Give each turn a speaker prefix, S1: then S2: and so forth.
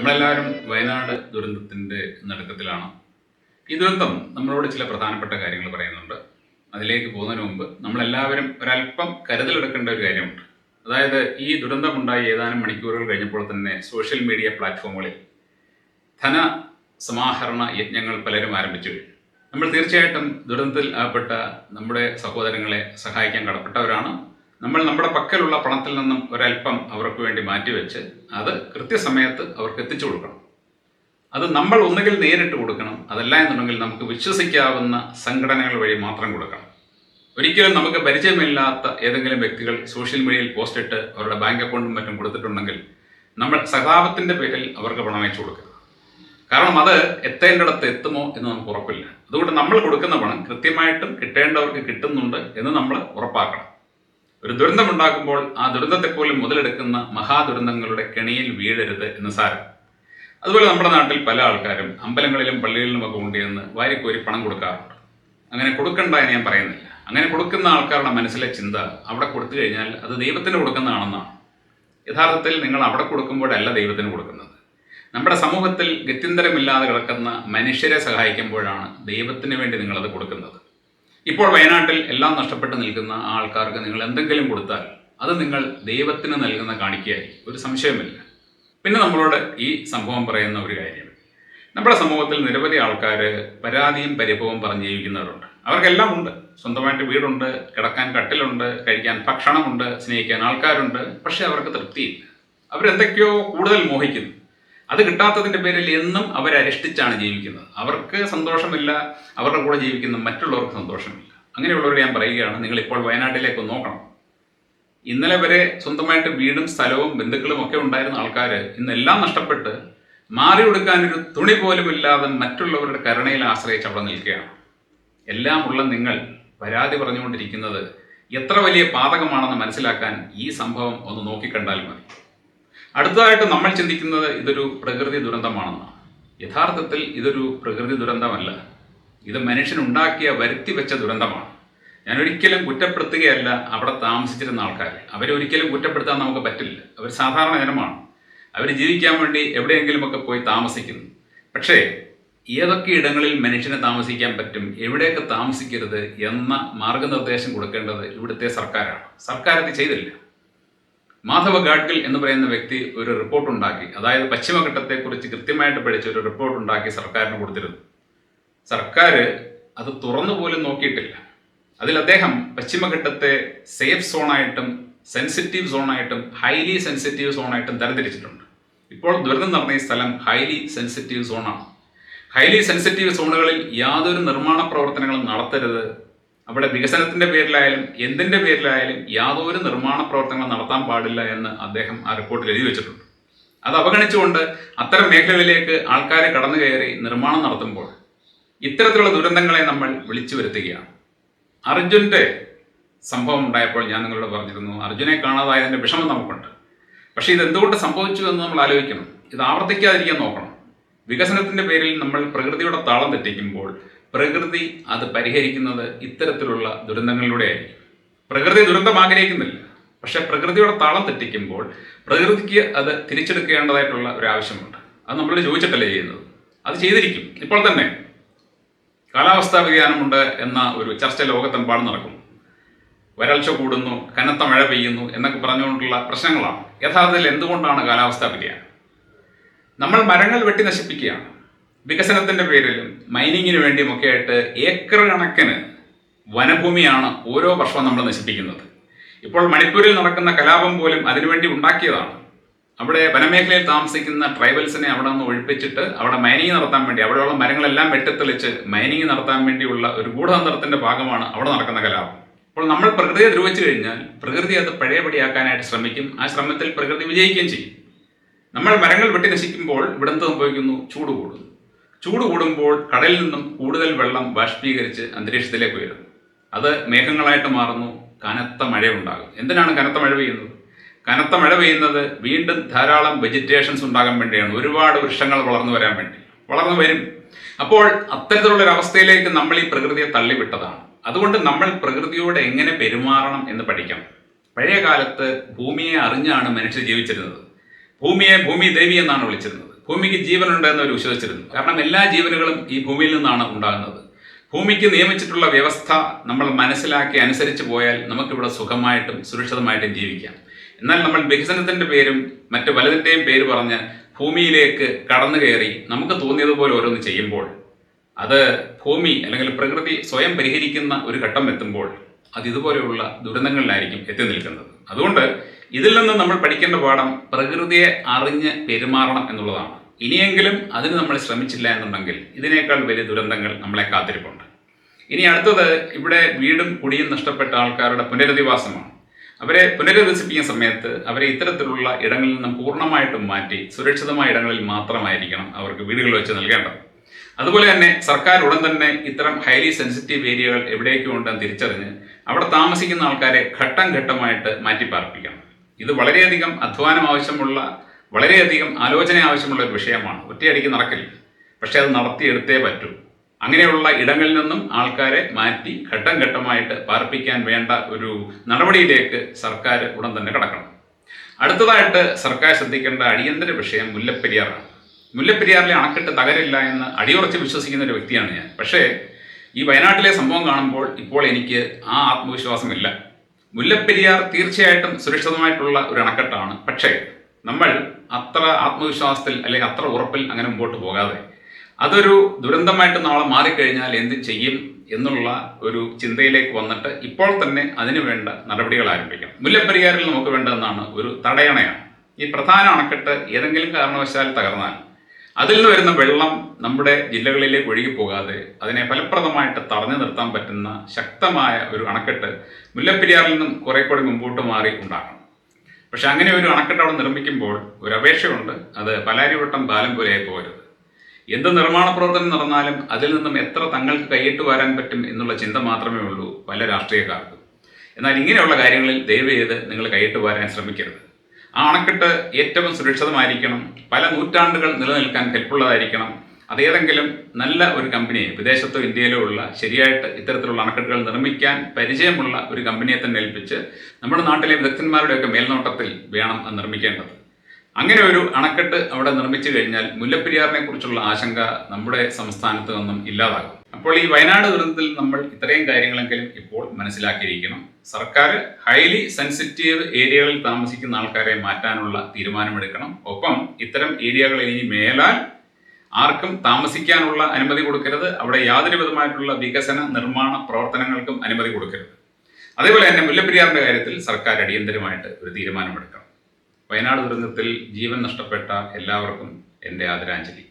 S1: നമ്മളെല്ലാവരും വയനാട് ദുരന്തത്തിന്റെ നടുക്കത്തിലാണ്. ഈ ദുരന്തം നമ്മളോട് ചില പ്രധാനപ്പെട്ട കാര്യങ്ങൾ പറയുന്നുണ്ട്. അതിലേക്ക് പോകുന്നതിന് മുമ്പ് നമ്മളെല്ലാവരും ഒരല്പം കരുതലെടുക്കേണ്ട ഒരു കാര്യമുണ്ട്. അതായത് ഈ ദുരന്തമുണ്ടായി ഏതാനും മണിക്കൂറുകൾ കഴിഞ്ഞപ്പോൾ തന്നെ സോഷ്യൽ മീഡിയ പ്ലാറ്റ്ഫോമുകളിൽ ധന സമാഹരണ യജ്ഞങ്ങൾ പലരും ആരംഭിച്ചു നമ്മൾ തീർച്ചയായിട്ടും ദുരന്തത്തിൽ ആപ്പെട്ട നമ്മുടെ സഹോദരങ്ങളെ സഹായിക്കാൻ കടപ്പെട്ടവരാണ്. നമ്മൾ നമ്മുടെ പക്കലുള്ള പണത്തിൽ നിന്നും ഒരല്പം അവർക്ക് വേണ്ടി മാറ്റിവെച്ച് അത് കൃത്യസമയത്ത് അവർക്ക് എത്തിച്ചു കൊടുക്കണം. അത് നമ്മൾ ഒന്നുകിൽ നേരിട്ട് കൊടുക്കണം അതല്ല എന്നുണ്ടെങ്കിൽ നമുക്ക് വിശ്വസിക്കാവുന്ന സംഘടനകൾ വഴി മാത്രം കൊടുക്കണം. ഒരിക്കലും നമുക്ക് പരിചയമില്ലാത്ത ഏതെങ്കിലും വ്യക്തികൾ സോഷ്യൽ മീഡിയയിൽ പോസ്റ്റ് ഇട്ട് അവരുടെ ബാങ്ക് അക്കൗണ്ടും മറ്റും കൊടുത്തിട്ടുണ്ടെങ്കിൽ നമ്മൾ സഹതാപത്തിന്റെ പേരിൽ അവർക്ക് പണം അയച്ചു കൊടുക്കുക. കാരണം അത് എത്തേണ്ടിടത്ത് എത്തുമോ എന്ന് നമുക്ക് ഉറപ്പില്ല. അതുകൊണ്ട് നമ്മൾ കൊടുക്കുന്ന പണം കൃത്യമായിട്ടും കിട്ടേണ്ടവർക്ക് കിട്ടുന്നുണ്ട് എന്ന് നമ്മൾ ഉറപ്പാക്കണം. ഒരു ദുരന്തമുണ്ടാകുമ്പോൾ ആ ദുരന്തത്തെ പോലും മുതലെടുക്കുന്ന മഹാദുരന്തങ്ങളുടെ കെണിയിൽ വീഴരുത് എന്ന് സാരം. അതുപോലെ നമ്മുടെ നാട്ടിൽ പല ആൾക്കാരും അമ്പലങ്ങളിലും പള്ളികളിലും ഒക്കെ കൊണ്ടുചെന്ന് വാരിക്കോരി പണം കൊടുക്കാറുണ്ട്. അങ്ങനെ കൊടുക്കണ്ട എന്ന് ഞാൻ പറയുന്നില്ല. അങ്ങനെ കൊടുക്കുന്ന ആൾക്കാരുടെ മനസ്സിലെ ചിന്ത അവിടെ കൊടുത്തു കഴിഞ്ഞാൽ അത് ദൈവത്തിന് കൊടുക്കുന്നതാണെന്നാണ്. യഥാർത്ഥത്തിൽ നിങ്ങൾ അവിടെ കൊടുക്കുമ്പോഴല്ല ദൈവത്തിന് കൊടുക്കുന്നത്. നമ്മുടെ സമൂഹത്തിൽ ഗത്യന്തരമില്ലാതെ കിടക്കുന്ന മനുഷ്യരെ സഹായിക്കുമ്പോഴാണ് ദൈവത്തിന് വേണ്ടി നിങ്ങളത് കൊടുക്കുന്നത്. ഇപ്പോൾ വയനാട്ടിൽ എല്ലാം നഷ്ടപ്പെട്ട് നിൽക്കുന്ന ആൾക്കാർക്ക് നിങ്ങൾ എന്തെങ്കിലും കൊടുത്താൽ അത് നിങ്ങൾ ദൈവത്തിന് നൽകുന്ന കാണിക്കയായി ഒരു സംശയമില്ല പിന്നെ നമ്മളോട് ഈ സംഭവം പറയുന്ന ഒരു കാര്യം. നമ്മുടെ സമൂഹത്തിൽ നിരവധി ആൾക്കാർ പരാതിയും പരിഭവവും പറഞ്ഞ് ജീവിക്കുന്നവരുണ്ട്. അവർക്കെല്ലാം ഉണ്ട്. സ്വന്തമായിട്ട് വീടുണ്ട് കിടക്കാൻ കട്ടിലുണ്ട് കഴിക്കാൻ ഭക്ഷണമുണ്ട് സ്നേഹിക്കാൻ ആൾക്കാരുണ്ട്. പക്ഷെ അവർക്ക് തൃപ്തിയില്ല. അവരെന്തൊക്കെയോ കൂടുതൽ മോഹിക്കുന്നു. അത് കിട്ടാത്തതിന്റെ പേരിൽ എന്നും അവർ അരിഷ്ടിച്ചാണ് ജീവിക്കുന്നത്. അവർക്ക് സന്തോഷമില്ല അവരുടെ കൂടെ ജീവിക്കുന്ന മറ്റുള്ളവർക്ക് സന്തോഷമില്ല. അങ്ങനെയുള്ളവരോട് ഞാൻ പറയുകയാണ് നിങ്ങൾ ഇപ്പോൾ വയനാട്ടിലേക്ക് നോക്കണം. ഇന്നലെ വരെ സ്വന്തമായിട്ട് വീടും സ്ഥലവും ബന്ധുക്കളും ഒക്കെ ഉണ്ടായിരുന്ന ആൾക്കാർ ഇന്നെല്ലാം നഷ്ടപ്പെട്ട് മാറി കൊടുക്കാനൊരു തുണി പോലും ഇല്ലാതെ മറ്റുള്ളവരുടെ കരുണയിൽ ആശ്രയിച്ച് അവിടെ നിൽക്കുകയാണ്. എല്ലാം ഉള്ള നിങ്ങൾ പരാതി പറഞ്ഞുകൊണ്ടിരിക്കുന്നത് എത്ര വലിയ പാതകമാണെന്ന് മനസ്സിലാക്കാൻ ഈ സംഭവം ഒന്ന് നോക്കിക്കണ്ടാൽ മതി. അടുത്തതായിട്ട് നമ്മൾ ചിന്തിക്കുന്നത് ഇതൊരു പ്രകൃതി ദുരന്തമാണെന്നാണ് യഥാർത്ഥത്തിൽ ഇതൊരു പ്രകൃതി ദുരന്തമല്ല. ഇത് മനുഷ്യനുണ്ടാക്കിയ വരുത്തി വെച്ച ദുരന്തമാണ്. ഞാൻ ഒരിക്കലും കുറ്റപ്പെടുത്തുകയല്ല അവിടെ താമസിച്ചിരുന്ന ആൾക്കാരെ. അവരൊരിക്കലും കുറ്റപ്പെടുത്താൻ നമുക്ക് പറ്റില്ല. അവർ സാധാരണ ജനമാണ്. അവർ ജീവിക്കാൻ വേണ്ടി എവിടെയെങ്കിലുമൊക്കെ പോയി താമസിക്കുന്നു. പക്ഷേ ഏതൊക്കെ ഇടങ്ങളിൽ മനുഷ്യനെ താമസിക്കാൻ പറ്റും എവിടെയൊക്കെ താമസിക്കരുത് എന്ന മാർഗനിർദ്ദേശം കൊടുക്കേണ്ടത് ഇവിടുത്തെ സർക്കാരാണ്. സർക്കാർ അത് ചെയ്തില്ല. മാധവ ഗാഡ്ഗിൽ എന്ന് പറയുന്ന വ്യക്തി ഒരു റിപ്പോർട്ട് ഉണ്ടാക്കി. അതായത് പശ്ചിമഘട്ടത്തെക്കുറിച്ച് കൃത്യമായിട്ട് പഠിച്ച ഒരു റിപ്പോർട്ട് ഉണ്ടാക്കി സർക്കാരിന് കൊടുത്തിരുന്നു. സർക്കാർ അത് തുറന്നു പോലും നോക്കിയിട്ടില്ല. അതിൽ അദ്ദേഹം പശ്ചിമഘട്ടത്തെ സേഫ് സോണായിട്ടും സെൻസിറ്റീവ് സോണായിട്ടും ഹൈലി സെൻസിറ്റീവ് സോണായിട്ടും തരംതിരിച്ചിട്ടുണ്ട്. ഇപ്പോൾ ദുരന്തം നടന്ന ഈ സ്ഥലം ഹൈലി സെൻസിറ്റീവ് സോണാണ് ഹൈലി സെൻസിറ്റീവ് സോണുകളിൽ യാതൊരു നിർമ്മാണ പ്രവർത്തനങ്ങളും നടത്തരുത് അവിടെ വികസനത്തിന്റെ പേരിലായാലും എന്തിന്റെ പേരിലായാലും യാതൊരു നിർമ്മാണ പ്രവർത്തനങ്ങൾ നടത്താൻ പാടില്ല എന്ന് അദ്ദേഹം ആ റിപ്പോർട്ടിൽ എഴുതി വെച്ചിട്ടുണ്ട്. അത് അവഗണിച്ചുകൊണ്ട് അത്തരം മേഖലകളിലേക്ക് ആൾക്കാരെ കടന്നു കയറി നിർമ്മാണം നടത്തുമ്പോൾ ഇത്തരത്തിലുള്ള ദുരന്തങ്ങളെ നമ്മൾ വിളിച്ചു വരുത്തുകയാണ്. അർജുന്റെ സംഭവം ഉണ്ടായപ്പോൾ ഞാൻ നിങ്ങളോട് പറഞ്ഞിരുന്നു അർജുനെ കാണാതായതിന്റെ വിഷമം നമുക്കുണ്ട്. പക്ഷേ ഇത് എന്തുകൊണ്ട് സംഭവിച്ചു എന്ന് നമ്മൾ ആലോചിക്കണം. ഇത് ആവർത്തിക്കാതിരിക്കാൻ നോക്കണം. വികസനത്തിന്റെ പേരിൽ നമ്മൾ പ്രകൃതിയുടെ താളം തെറ്റിക്കുമ്പോൾ പ്രകൃതി അത് പരിഹരിക്കുന്നത് ഇത്തരത്തിലുള്ള ദുരന്തങ്ങളിലൂടെ പ്രകൃതി ദുരന്തം ആഗ്രഹിക്കുന്നില്ല പക്ഷെ പ്രകൃതിയുടെ താളം തെറ്റിക്കുമ്പോൾ പ്രകൃതിക്ക് അത് തിരിച്ചെടുക്കേണ്ടതായിട്ടുള്ള ഒരു ആവശ്യമുണ്ട്. അത് നമ്മൾ ചോദിച്ചിട്ടല്ലേ ചെയ്യുന്നത്? അത് ചെയ്തിരിക്കും. ഇപ്പോൾ തന്നെ കാലാവസ്ഥാ വ്യതിയാനമുണ്ട് എന്ന ഒരു ചർച്ച ലോകത്തെമ്പാടും നടക്കും വരൾച്ച കൂടുന്നു കനത്ത മഴ പെയ്യുന്നു എന്നൊക്കെ പറഞ്ഞുകൊണ്ടുള്ള പ്രശ്നങ്ങളാണ്. യഥാർത്ഥത്തിൽ എന്തുകൊണ്ടാണ് കാലാവസ്ഥാ വ്യതിയാനം? നമ്മൾ മരങ്ങൾ വെട്ടി നശിപ്പിക്കുകയാണ്. വികസനത്തിന്റെ പേരിലും മൈനിങ്ങിന് വേണ്ടിയുമൊക്കെ ആയിട്ട് ഏക്കർ കണക്കിന് വനഭൂമിയാണ് ഓരോ വർഷവും നമ്മൾ നശിപ്പിക്കുന്നത്. ഇപ്പോൾ മണിപ്പൂരിൽ നടക്കുന്ന കലാപം പോലും അതിനുവേണ്ടി ഉണ്ടാക്കിയതാണ്. അവിടെ വനമേഖലയിൽ താമസിക്കുന്ന ട്രൈബൽസിനെ അവിടെ നിന്ന് ഒഴിപ്പിച്ചിട്ട് അവിടെ മൈനിങ് നടത്താൻ വേണ്ടി അവിടെയുള്ള മരങ്ങളെല്ലാം വെട്ടിത്തെളിച്ച് മൈനിങ് നടത്താൻ വേണ്ടിയുള്ള ഒരു ഗൂഢതന്ത്രത്തിന്റെ ഭാഗമാണ് അവിടെ നടക്കുന്ന കലാപം. അപ്പോൾ നമ്മൾ പ്രകൃതിയെ ദ്രോഹിച്ചു കഴിഞ്ഞാൽ പ്രകൃതി അത് പഴയപടിയാക്കാനായിട്ട് ശ്രമിക്കും ആ ശ്രമത്തിൽ പ്രകൃതി വിജയിക്കുകയും ചെയ്യും. നമ്മൾ മരങ്ങൾ വെട്ടി നശിക്കുമ്പോൾ ഇവിടെ എന്ത് സംഭവിക്കുന്നു? ചൂട് കൂടുന്നു. ചൂട് കൂടുമ്പോൾ കടലിൽ നിന്നും കൂടുതൽ വെള്ളം ബാഷ്പീകരിച്ച് അന്തരീക്ഷത്തിലേക്ക് ഉയരുന്നു അത് മേഘങ്ങളായിട്ട് മാറുന്നു കനത്ത മഴയുണ്ടാകും. എന്തിനാണ് കനത്ത മഴ പെയ്യുന്നത്? കനത്ത മഴ പെയ്യുന്നത് വീണ്ടും ധാരാളം വെജിറ്റേഷൻസ് ഉണ്ടാകാൻ വേണ്ടിയാണ്. ഒരുപാട് വൃക്ഷങ്ങൾ വളർന്നു വരാൻ വേണ്ടി. വളർന്നു വരും. അപ്പോൾ അത്തരത്തിലുള്ള ഒരു അവസ്ഥയിലേക്ക് നമ്മൾ ഈ പ്രകൃതിയെ തള്ളിവിട്ടതാണ്. അതുകൊണ്ട് നമ്മൾ പ്രകൃതിയോട് എങ്ങനെ പെരുമാറണം എന്ന് പഠിക്കാം പഴയ കാലത്ത് ഭൂമിയെ അറിഞ്ഞാണ് മനുഷ്യർ ജീവിച്ചിരുന്നത്. ഭൂമിയെ ഭൂമി ദേവി എന്നാണ് വിളിച്ചിരുന്നത്. ഭൂമിക്ക് ജീവനുണ്ട് എന്ന് അവർ വിശ്വസിച്ചിരുന്നു. കാരണം എല്ലാ ജീവനുകളും ഈ ഭൂമിയിൽ നിന്നാണ് ഉണ്ടാകുന്നത്. ഭൂമിക്ക് നിയമിച്ചിട്ടുള്ള വ്യവസ്ഥ നമ്മൾ മനസ്സിലാക്കി അനുസരിച്ച് പോയാൽ നമുക്കിവിടെ സുഖമായിട്ടും സുരക്ഷിതമായിട്ടും ജീവിക്കാം. എന്നാൽ നമ്മൾ വികസനത്തിന്റെ പേരും മറ്റു പലതിന്റെയും പേര് പറഞ്ഞ് ഭൂമിയിലേക്ക് കടന്നു കയറി നമുക്ക് തോന്നിയതുപോലെ ഓരോന്ന് ചെയ്യുമ്പോൾ അത് ഭൂമി അല്ലെങ്കിൽ പ്രകൃതി സ്വയം പരിഹരിക്കുന്ന ഒരു ഘട്ടം എത്തുമ്പോൾ അത് ഇതുപോലെയുള്ള ദുരന്തങ്ങളിലായിരിക്കും എത്തി നിൽക്കുന്നത്. അതുകൊണ്ട് ഇതിൽ നിന്ന് നമ്മൾ പഠിക്കേണ്ട പാഠം പ്രകൃതിയെ അറിഞ്ഞ് പെരുമാറണം എന്നുള്ളതാണ്. ഇനിയെങ്കിലും അതിന് നമ്മൾ ശ്രമിച്ചില്ല എന്നുണ്ടെങ്കിൽ ഇതിനേക്കാൾ വലിയ ദുരന്തങ്ങൾ നമ്മളെ കാത്തിരിപ്പുണ്ട്. ഇനി അടുത്തത് ഇവിടെ വീടും കുടിയും നഷ്ടപ്പെട്ട ആൾക്കാരുടെ പുനരധിവാസമാണ്. അവരെ പുനരധിവസിപ്പിക്കുന്ന സമയത്ത് അവരെ ഇത്തരത്തിലുള്ള ഇടങ്ങളിൽ നിന്നും പൂർണമായിട്ടും മാറ്റി സുരക്ഷിതമായ ഇടങ്ങളിൽ മാത്രമായിരിക്കണം അവർക്ക് വീടുകൾ വെച്ച് നൽകേണ്ടത്. അതുപോലെ തന്നെ സർക്കാർ ഉടൻ തന്നെ ഇത്തരം ഹൈലി സെൻസിറ്റീവ് ഏരിയകൾ എവിടേക്കും ഉണ്ടെന്ന് തിരിച്ചറിഞ്ഞ് അവിടെ താമസിക്കുന്ന ആൾക്കാരെ ഘട്ടം ഘട്ടമായിട്ട് മാറ്റി പാർപ്പിക്കണം ഇത് വളരെയധികം അധ്വാനം ആവശ്യമുള്ള വളരെയധികം ആലോചന ആവശ്യമുള്ള ഒരു വിഷയമാണ്. ഒറ്റയടിക്ക് നടക്കില്ല. പക്ഷേ അത് നടത്തിയെടുത്തേ പറ്റൂ. അങ്ങനെയുള്ള ഇടങ്ങളിൽ നിന്നും ആൾക്കാരെ മാറ്റി ഘട്ടം ഘട്ടമായിട്ട് പാർപ്പിക്കാൻ വേണ്ട ഒരു നടപടിയിലേക്ക് സർക്കാർ ഉടൻ തന്നെ കടക്കണം. അടുത്തതായിട്ട് സർക്കാർ ശ്രദ്ധിക്കേണ്ട അടിയന്തര വിഷയം മുല്ലപ്പെരിയാറാണ്. മുല്ലപ്പെരിയാറിലെ അണക്കെട്ട് തകരില്ല എന്ന് അടിയുറച്ച് വിശ്വസിക്കുന്ന ഒരു വ്യക്തിയാണ് ഞാൻ. പക്ഷേ ഈ വയനാട്ടിലെ സംഭവം കാണുമ്പോൾ ഇപ്പോൾ എനിക്ക് ആ ആത്മവിശ്വാസമില്ല. മുല്ലപ്പെരിയാർ തീർച്ചയായിട്ടും സുരക്ഷിതമായിട്ടുള്ള ഒരു അണക്കെട്ടാണ്. പക്ഷേ നമ്മൾ അത്ര ആത്മവിശ്വാസത്തിൽ അല്ലെങ്കിൽ അത്ര ഉറപ്പിൽ അങ്ങനെ മുമ്പോട്ട് പോകാതെ അതൊരു ദുരന്തമായിട്ട് നാളെ മാറിക്കഴിഞ്ഞാൽ എന്ത് ചെയ്യും എന്നുള്ള ഒരു ചിന്തയിലേക്ക് വന്നിട്ട് ഇപ്പോൾ തന്നെ അതിനു വേണ്ട നടപടികൾ ആരംഭിക്കണം. മുല്ലപ്പെരിയാറിൽ നമുക്ക് വേണ്ടതെന്നാണ് ഒരു തടയണയാണ്. ഈ പ്രധാന അണക്കെട്ട് ഏതെങ്കിലും കാരണവശാൽ തകർന്നാൽ അതിൽ നിന്ന് വരുന്ന വെള്ളം നമ്മുടെ ജില്ലകളിലേക്ക് ഒഴുകി പോകാതെ അതിനെ ഫലപ്രദമായിട്ട് തടഞ്ഞു നിർത്താൻ പറ്റുന്ന ശക്തമായ ഒരു അണക്കെട്ട് മുല്ലപ്പെരിയാറിൽ നിന്നും കുറെ കൂടി മുമ്പോട്ട് മാറി ഉണ്ടാക്കണം പക്ഷെ അങ്ങനെ ഒരു അണക്കെട്ട് അവിടെ നിർമ്മിക്കുമ്പോൾ ഒരു അപേക്ഷയുണ്ട്. അത് പലാരിവട്ടം പാലം പോലെയായി പോകരുത്. എന്ത് നിർമ്മാണ പ്രവർത്തനം നടന്നാലും അതിൽ നിന്നും എത്ര തങ്ങൾക്ക് കൈയിട്ട് വരാൻ പറ്റും എന്നുള്ള ചിന്ത മാത്രമേ ഉള്ളൂ പല രാഷ്ട്രീയക്കാർക്കും. എന്നാൽ ഇങ്ങനെയുള്ള കാര്യങ്ങളിൽ ദയവ് ചെയ്ത് നിങ്ങൾ കൈയിട്ട് വരാൻ ശ്രമിക്കരുത്. ആ അണക്കെട്ട് ഏറ്റവും സുരക്ഷിതമായിരിക്കണം. പല നൂറ്റാണ്ടുകൾ നിലനിൽക്കാൻ കെൽപ്പുള്ളതായിരിക്കണം. അതേതെങ്കിലും നല്ല ഒരു കമ്പനിയെ വിദേശത്തോ ഇന്ത്യയിലോ ഉള്ള ശരിയായിട്ട് ഇത്തരത്തിലുള്ള അണക്കെട്ടുകൾ നിർമ്മിക്കാൻ പരിചയമുള്ള ഒരു കമ്പനിയെ തന്നെ ഏൽപ്പിച്ച് നമ്മുടെ നാട്ടിലെ വിദഗ്ധന്മാരുടെയൊക്കെ മേൽനോട്ടത്തിൽ വേണം അത് നിർമ്മിക്കേണ്ടത്. അങ്ങനെ ഒരു അണക്കെട്ട് അവിടെ നിർമ്മിച്ചു കഴിഞ്ഞാൽ മുല്ലപ്പെരിയാറിനെ കുറിച്ചുള്ള ആശങ്ക നമ്മുടെ സംസ്ഥാനത്ത് നിന്നും ഇല്ലാതാകും. അപ്പോൾ ഈ വയനാട് ദുരന്തത്തിൽ നമ്മൾ ഇത്രയും കാര്യങ്ങളെങ്കിലും ഇപ്പോൾ മനസ്സിലാക്കിയിരിക്കണം. സർക്കാർ ഹൈലി സെൻസിറ്റീവ് ഏരിയകളിൽ താമസിക്കുന്ന ആൾക്കാരെ മാറ്റാനുള്ള തീരുമാനമെടുക്കണം. ഒപ്പം ഇത്തരം ഏരിയകളിൽ ഇനി മേലാൽ ആർക്കും താമസിക്കാനുള്ള അനുമതി കൊടുക്കരുത്. അവിടെ യാതൊരു വിധമായിട്ടുള്ള വികസന നിർമ്മാണ പ്രവർത്തനങ്ങൾക്കും അനുമതി കൊടുക്കരുത്. അതേപോലെ തന്നെ മുല്ലപ്പെരിയാറിന്റെ കാര്യത്തിൽ സർക്കാർ അടിയന്തരമായിട്ട് ഒരു തീരുമാനമെടുക്കണം. വയനാട് ദുരന്തത്തിൽ ജീവൻ നഷ്ടപ്പെട്ട എല്ലാവർക്കും എന്റെ ആദരാഞ്ജലി.